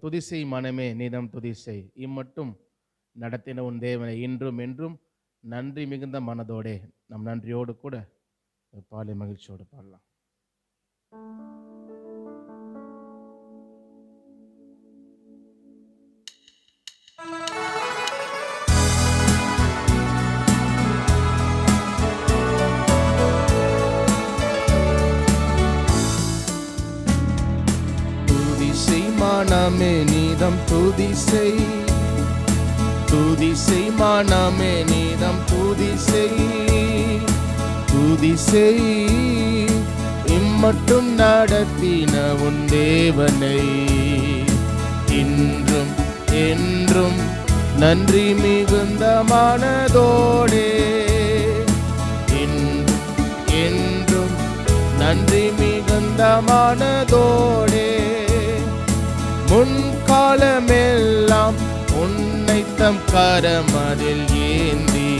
துதிசை மனமே நீதம் துதிசை இம்மட்டும் நடத்தின உன் தேவனை இன்றும் என்றும் நன்றி மிகுந்த மனதோடே நம் நன்றியோடு கூட பாலை மகிழ்ச்சியோடு பாடலாம். துதிசை மனமே நீதம் துதி செய் துதி செய் மனமே நீதம் துதி செய் துதி செய் இம்மட்டும் நடத்தின உன் தேவனை. இன்றும் என்றும் நன்றி மிகுந்த மனதோடே. என்றும் நன்றி மிகுந்த மனதோடு. உன்னை தம் கரமதில் ஏந்தி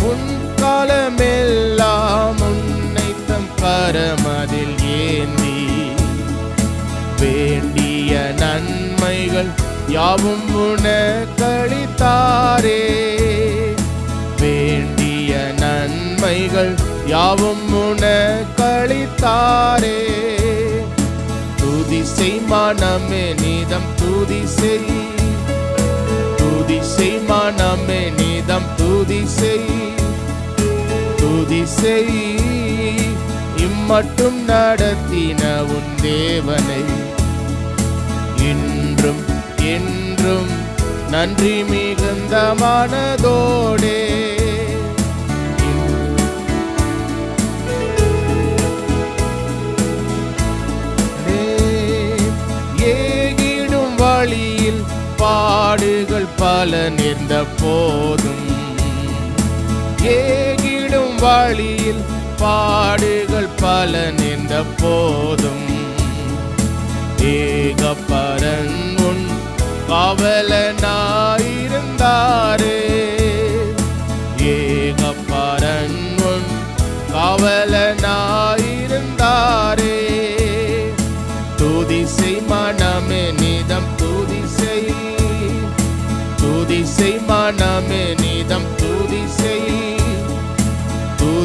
முன்காலமெல்லாம் உன்னை தம் கரமதில் ஏந்தி வேண்டிய நன்மைகள் யாவும் உனக்களித்தாரே. வேண்டிய நன்மைகள் யாவும் உனக்களித்தாரே. துதிசை மனமே நீதம் துதி துதிசை எல்லாம் துதி செய் துதி செய் இம்மட்டும் நடத்தின உன் தேவனை. இன்றும் என்றும் நன்றி மிகுந்த மனதோடே. ஏகிடும் வழியில் பாடுகள் பல நேர்ந்த போதும். ஏகிடும் வழியில் பாடுகள் பல நின்ற போதும் ஏக பரன்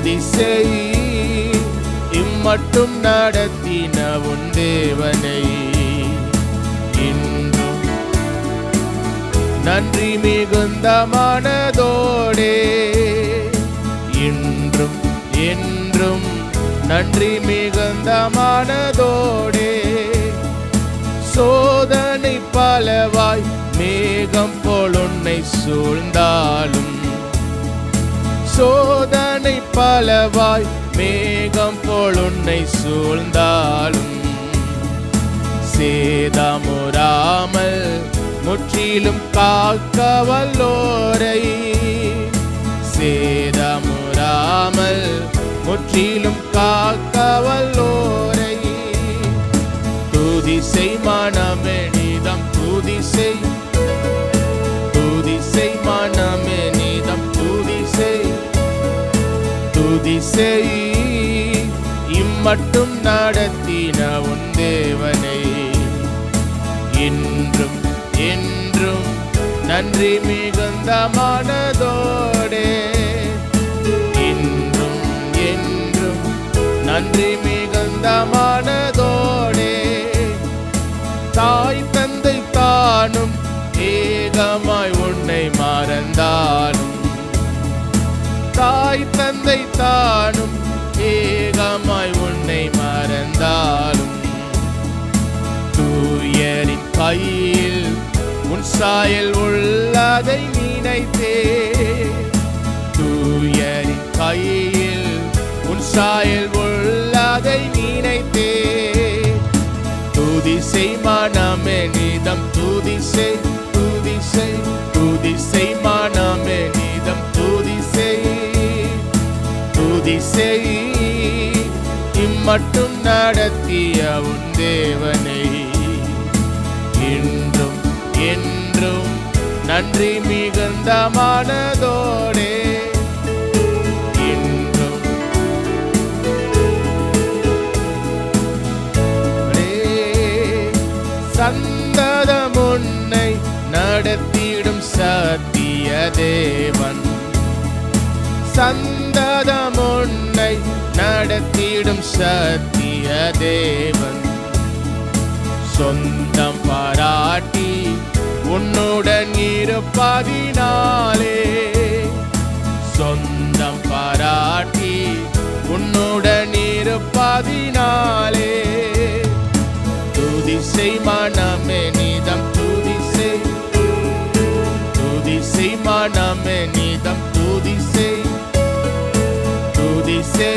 துதி செய் இம்மட்டும் நடத்தின உன் தேவனை. இன்றும் நன்றி மிகுந்த மனதோடே இன்றும் என்றும் நன்றி மிகுந்த மனதோடே. சோதனை பலவாய் மேகம் போல் உன்னை சூழ்ந்தாலும் சோதனை பலவாய் மேகம் போல் உன்னை சூழ்ந்தாலும் சேதமுறாமல் முற்றிலும் காக்க வல்லோரை சேதமுறாமல் முற்றிலும் காக்க வல்லோரை துதிசை மனமே நீதம் துதிசை துதிசை மனமே துதிசை இம்மட்டும் நடத்தின உன் தேவனை. இன்றும் என்றும் நன்றி மிகுந்த மனதோடே. இன்றும் என்றும் நன்றி தாய் தந்தை தானும் ஏகமாய் உன்னை மறந்தாலும். தூயரின் கையில் உன் சாயல் உள்ளதை நினைத்தே. தூயரின் கையில் உன் சாயல் உள்ளதை நினைத்தே. துதிசை மனமே நீதம் துதிசை துதிசை துதிசை மனமே. மட்டும் நடத்திய உன் தேவனை. இன்றும் என்றும் நன்றி மிகுந்த மனதோடே. இன்றும். சந்ததம் உன்னை நடத்திடும் சத்திய தேவன். சந்ததம் நடத்திடும் சத்திய தேவன். சொந்தம் பாராட்டி உன்னுடன் இருப்பதினாலே. சொந்தம் பாராட்டி உன்னுடன் இருப்பதினாலே. துதிசை மனமே நீதம் துதிசை துதிசை மனமே நீதம் துதிசை துதிசை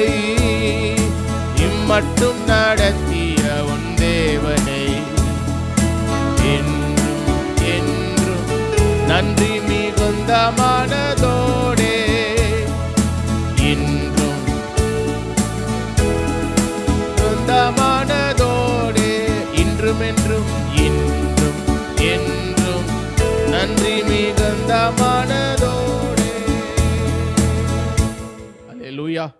மட்டும் நடத்திய உன் தேவனை. என்றும் என்றும் நன்றி மிகுந்த மனதோடே. என்றும் மிகுந்த மனதோடே. இன்றும் என்றும் இன்றும் என்றும் நன்றி மிகுந்த மனதோடே. லூயா